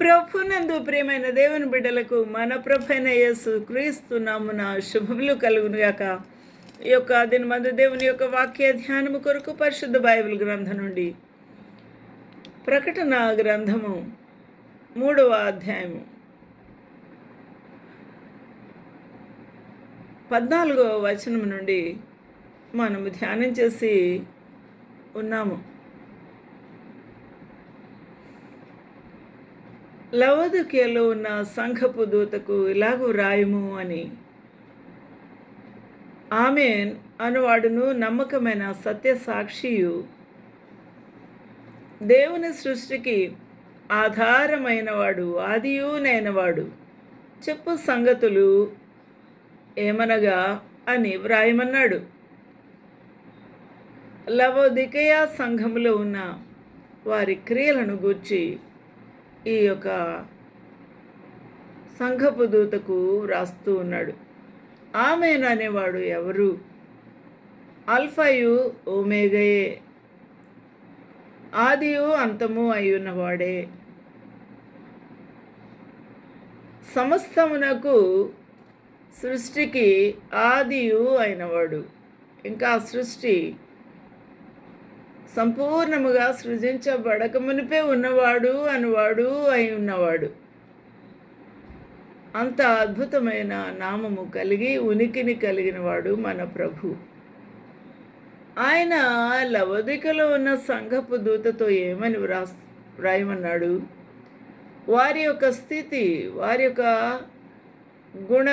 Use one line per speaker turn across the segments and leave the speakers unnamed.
ప్రభునందు ప్రియమైన దేవుని బిడ్డలకు మన ప్రభైన యేసు క్రీస్తు నామున శుభములు కలుగునుగాక. ఈ యొక్క దీని మందు దేవుని యొక్క వాక్య ధ్యానము కొరకు పరిశుద్ధ బైబిల్ గ్రంథం నుండి ప్రకటన గ్రంథము మూడవ అధ్యాయము పద్నాలుగవ వచనం నుండి మనము ధ్యానం చేసి ఉన్నాము. లవదుకేలో ఉన్న సంఘపు దూతకు ఇలాగూ రాయము అని. ఆమెన్ అనువాడును నమ్మకమైన సత్య సాక్షియు. దేవుని సృష్టికి ఆధారమైనవాడు ఆదియునైనవాడు. చెప్పు సంగతులు ఏమనగా అని వ్రాయమన్నాడు. లవోదికయా సంఘములో ఉన్న వారి క్రియలను గూర్చి ఈ యొక్క సంఘపు దూతకు వ్రాస్తూ ఉన్నాడు. ఆమెన్ అనేవాడు ఎవరు? అల్ఫయు ఓమేగయే ఆదియు అంతము అయ్యున్నవాడే. సమస్తమునకు సృష్టికి ఆదియు అయినవాడు. ఇంకా సృష్టి సంపూర్ణముగా సృజించబడక మునిపే ఉన్నవాడు అనువాడు అయి ఉన్నవాడు. అంత అద్భుతమైన నామము కలిగి ఉనికిని కలిగిన వాడు మన ప్రభు. ఆయన లవదికలో ఉన్న సంఘపు దూతతో ఏమని వ్రా వ్రాయమన్నాడు? వారి యొక్క స్థితి వారి యొక్క గుణ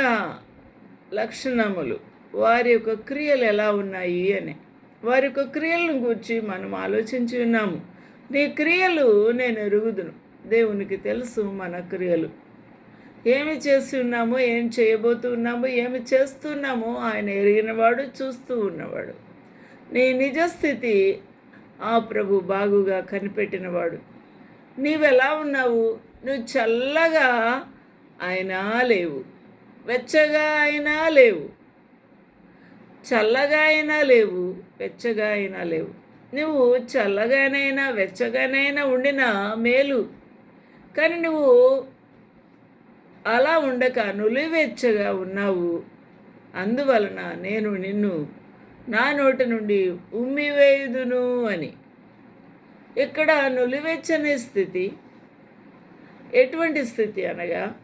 లక్షణములు వారి యొక్క క్రియలు ఎలా ఉన్నాయి అని. వారి యొక్క క్రియలను గురించి మనం ఆలోచించి ఉన్నాము. నీ క్రియలు నేను ఎరుగుదును. దేవునికి తెలుసు మన క్రియలు. ఏమి చేసి ఉన్నామో ఏం చేయబోతున్నామో ఏమి చేస్తున్నామో ఆయన ఎరిగినవాడు చూస్తూ ఉన్నవాడు. నీ నిజస్థితి ఆ ప్రభు బాగుగా కనిపెట్టినవాడు నీవెలా ఉన్నావు? నువ్వు చల్లగా అయినా లేవు. వెచ్చగా అయినా లేవు. చల్లగా అయినా లేవు వెచ్చగా అయినా లేవు. నువ్వు చల్లగానైనా వెచ్చగానైనా ఉండినా మేలు. కానీ నువ్వు అలా ఉండక నులివెచ్చగా ఉన్నావు. అందువలన నేను నిన్ను నా నోటి నుండి ఉమ్మివేయుదును అని. ఇక్కడ నులివెచ్చని స్థితి ఎటువంటి స్థితి అనగా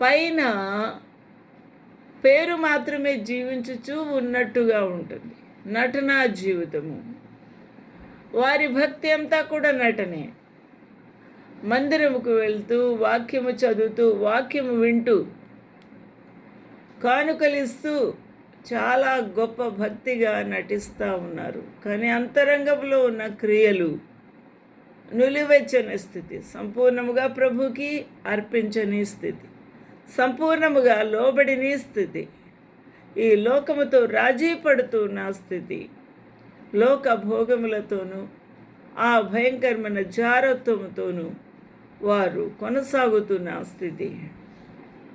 పైన పేరు మాత్రమే జీవించుచూ ఉన్నట్టుగా ఉంటుంది. నటనా జీవితము. వారి భక్తి అంతా కూడా నటనే. మందిరముకు వెళ్తూ వాక్యము చదువుతూ వాక్యము వింటూ కానుకలిస్తూ చాలా గొప్ప భక్తిగా నటిస్తూ ఉన్నారు. కానీ అంతరంగంలో ఉన్న క్రియలు నులివెచ్చని స్థితి. సంపూర్ణముగా ప్రభుకి అర్పించని స్థితి. సంపూర్ణముగా లోబడిని స్థితి. ఈ లోకముతో రాజీ పడుతున్న స్థితి. లోక భోగములతోనూ ఆ భయంకరమైన జారత్వముతోనూ వారు కొనసాగుతున్న స్థితి.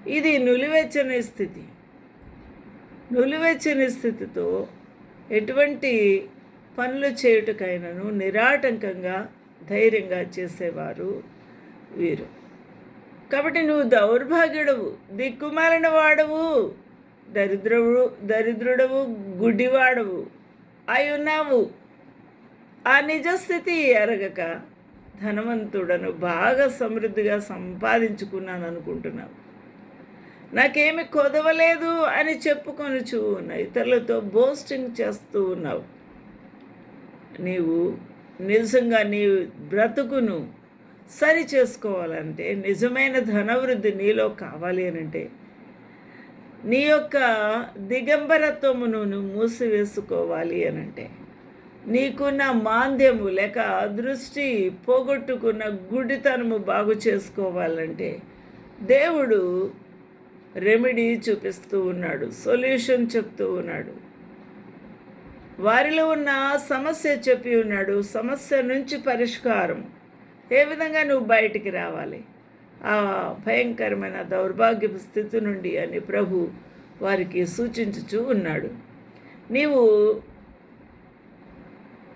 ఇది నులివెచ్చని స్థితి. నులివెచ్చని స్థితితో ఎటువంటి పనులు చేయుటకైనను నిరాటంకంగా ధైర్యంగా చేసేవారు వీరు. కాబట్టి నువ్వు దౌర్భాగ్యుడవు దిక్కుమాలిన వాడవు దరిద్రుడు దరిద్రుడవు గుడ్డివాడవు అయి ఉన్నావు. ఆ నిజస్థితి ఎరగక ధనవంతుడను బాగా సమృద్ధిగా సంపాదించుకున్నాను అనుకుంటున్నావు. నాకేమి కొదవలేదు అని చెప్పుకొని చూ ఉన్న ఇతరులతో బోస్టింగ్ చేస్తూ ఉన్నావు. నీవు నిజంగా నీ బ్రతుకును సరి చేసుకోవాలంటే నిజమైన ధనవృద్ధి నీలో కావాలి అని అంటే నీ యొక్క దిగంబరత్వమును నువ్వు మూసివేసుకోవాలి అని అంటే నీకున్న మాంద్యము లేక దృష్టి పోగొట్టుకున్న గుడితనము బాగు చేసుకోవాలంటే దేవుడు రెమెడీ చూపిస్తూ ఉన్నాడు సొల్యూషన్ చెప్తూ ఉన్నాడు. వారిలో ఉన్న సమస్య చెప్పి ఉన్నాడు సమస్య నుంచి పరిష్కారం. ఏ విధంగా నువ్వు బయటికి రావాలి? ఆ భయంకరమైన దౌర్భాగ్యపు స్థితి నుండి అని ప్రభు వారికి సూచించుచూ ఉన్నాడు. నీవు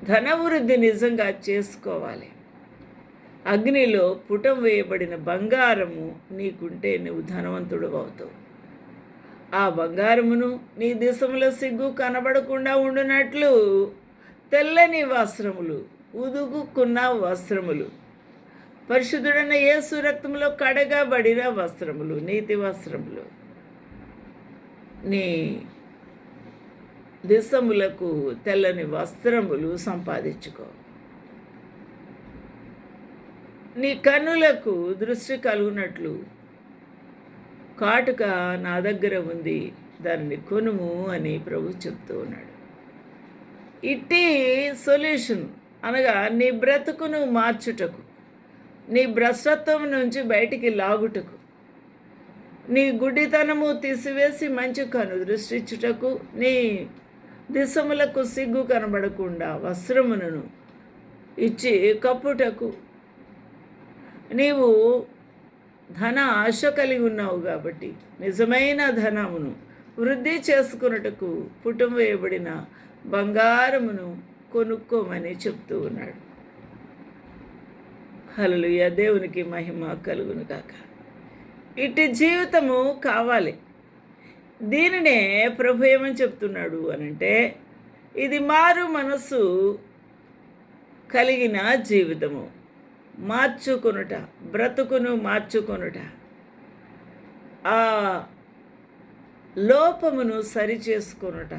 ధనవృద్ధి నిజంగా చేసుకోవాలి. అగ్నిలో పుటం వేయబడిన బంగారము నీకుంటే నువ్వు ధనవంతుడు అవుతావు. ఆ బంగారమును నీ దేశంలో సిగ్గు కనబడకుండా ఉండునట్లు తెల్లని వస్త్రములు ఉదుగుకున్న వస్త్రములు పరిశుద్ధుడైన యేసు రక్తంలో కడగబడిన వస్త్రములు నీతి వస్త్రములు. నీ దిశములకు తెల్లని వస్త్రములు సంపాదించుకో. నీ కన్నులకు దృష్టి కలుగునట్లు కాటుక నా దగ్గర ఉంది దాన్ని కొనుము అని ప్రభు చెప్తూ ఉన్నాడు. ఇట్టి సొల్యూషన్ అనగా నీ బ్రతుకును మార్చుటకు నీ భ్రష్టత్వం నుంచి బయటికి లాగుటకు నీ గుడ్డితనము తీసివేసి మంచి కను దృష్టించుటకు నీ దిశములకు సిగ్గు కనబడకుండా వస్త్రములను ఇచ్చి కప్పుటకు నీవు ధన ఆశ కలిగి ఉన్నావు కాబట్టి నిజమైన ధనమును వృద్ధి చేసుకున్నటకు పుటం వేయబడిన బంగారమును కొనుక్కోమని చెప్తూ ఉన్నాడు. హలలుయ దేవునికి మహిమ కలుగును కాక ఇటు జీవితము కావాలి. దీనినే ప్రభు ఏమని చెప్తున్నాడు అనంటే ఇది మారు మనసు కలిగిన జీవితము. మార్చుకొనుట బ్రతుకును మార్చుకొనుట. ఆ లోపమును సరిచేసుకొనుట.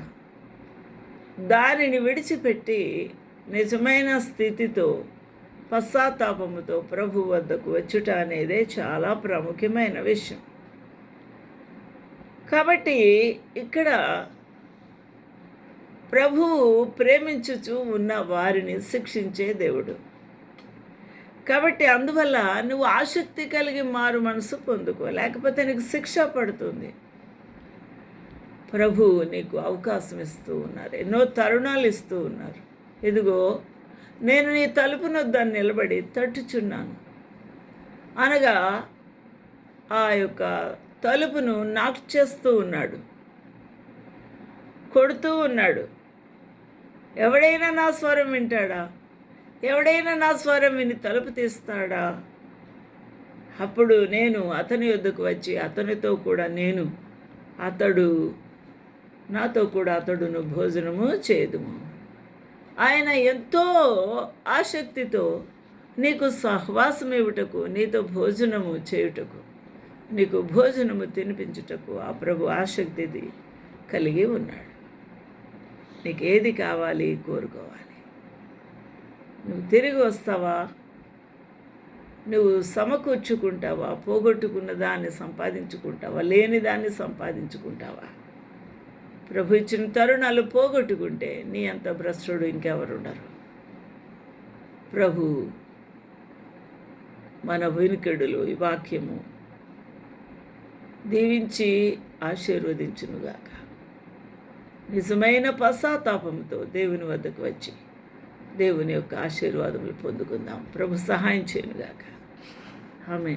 దానిని విడిచిపెట్టి నిజమైన స్థితితో పశ్చాత్తాపముతో ప్రభు వద్దకు వచ్చుట అనేదే చాలా ప్రాముఖ్యమైన విషయం. కాబట్టి ఇక్కడ ప్రభువు ప్రేమించుచు ఉన్న వారిని శిక్షించే దేవుడు. కాబట్టి అందువల్ల నువ్వు ఆసక్తి కలిగి మారు మనసు పొందుకో లేకపోతే నీకు శిక్ష పడుతుంది. ప్రభు నీకు అవకాశం ఇస్తూ ఉన్నారు ఎన్నో తరుణాలు ఇస్తూ ఉన్నారు. ఇదిగో నేను నీ తలుపున దాన్ని నిలబడి తట్టుచున్నాను. అనగా ఆ యొక్క తలుపును నాక్ చేస్తూ ఉన్నాడు. కొడుతూ ఉన్నాడు. ఎవడైనా నా స్వరం వింటాడా? ఎవడైనా నా స్వరం విని తలుపు తీస్తాడా? అప్పుడు నేను అతని వద్దకు వచ్చి అతనితో కూడా నేను అతడు నాతో కూడా అతడును భోజనము చేదుము. ఆయన ఎంతో ఆసక్తితో నీకు సహవాసం ఇవ్వటకు నీతో భోజనము చేయుటకు నీకు భోజనము తినిపించుటకు ఆ ప్రభు ఆసక్తిది కలిగి ఉన్నాడు. నీకు ఏది కావాలి కోరుకోవాలి. నువ్వు తిరిగి వస్తావా? నువ్వు సమకూర్చుకుంటావా? పోగొట్టుకున్న దాన్ని సంపాదించుకుంటావా? లేని దాన్ని సంపాదించుకుంటావా? ప్రభు ఇచ్చిన తరుణాలు పోగొట్టుకుంటే నీ అంత భ్రష్టుడు ఇంకెవరు ఉండరు ప్రభు మన వినికెడులు ఈ వాక్యము దీవించి ఆశీర్వదించునుగాక. నిజమైన పశ్చాత్తాపంతో దేవుని వద్దకు వచ్చి దేవుని యొక్క ఆశీర్వాదములు పొందుకుందాం. ప్రభు సహాయం చేయనుగాక. ఆమె